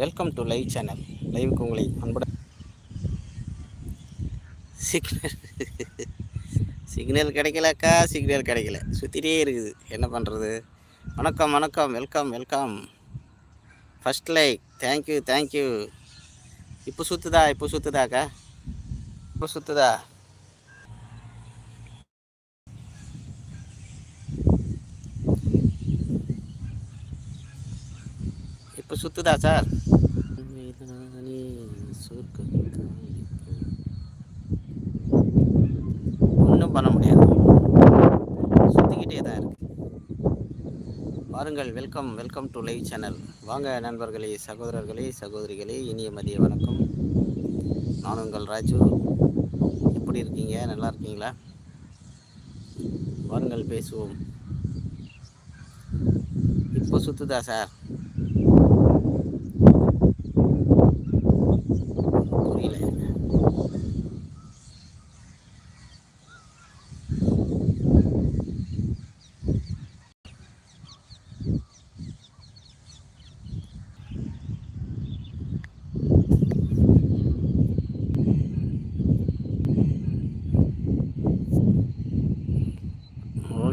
Welcome to live channel லைவுக்கு உங்களை அன்புடன் சிக்னல் சிக்னல் கிடைக்கலக்கா சிக்னல் கிடைக்கல. சுற்றிட்டே இருக்குது. என்ன பண்ணுறது வணக்கம் வணக்கம். Welcome welcome first like thank you thank you இப்போ சுற்றுதா இப்போ சுற்றுதாக்கா இப்போ சுற்றுதா இப்போ சுற்றுதா சார்? ஒன்றும் பண்ண முடியாது. சுற்றிக்கிட்டே தான் இருக்கு. வாருங்கள் welcome welcome to live channel. வாங்க நண்பர்களே சகோதரர்களே சகோதரிகளே இனிய மதிய வணக்கம். நான் உங்கள் ராஜு. எப்படி இருக்கீங்க? நல்லா இருக்கீங்களா? வாருங்கள் பேசுவோம். இப்போ சுற்றுதா சார்?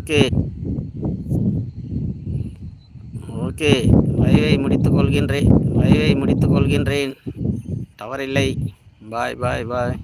ஓகே. ஓகே லைவை முடித்துக் கொள்கின்றேன். லைவை முடித்துக் கொள்கின்றேன். டவர் இல்லை பாய் பாய் பாய்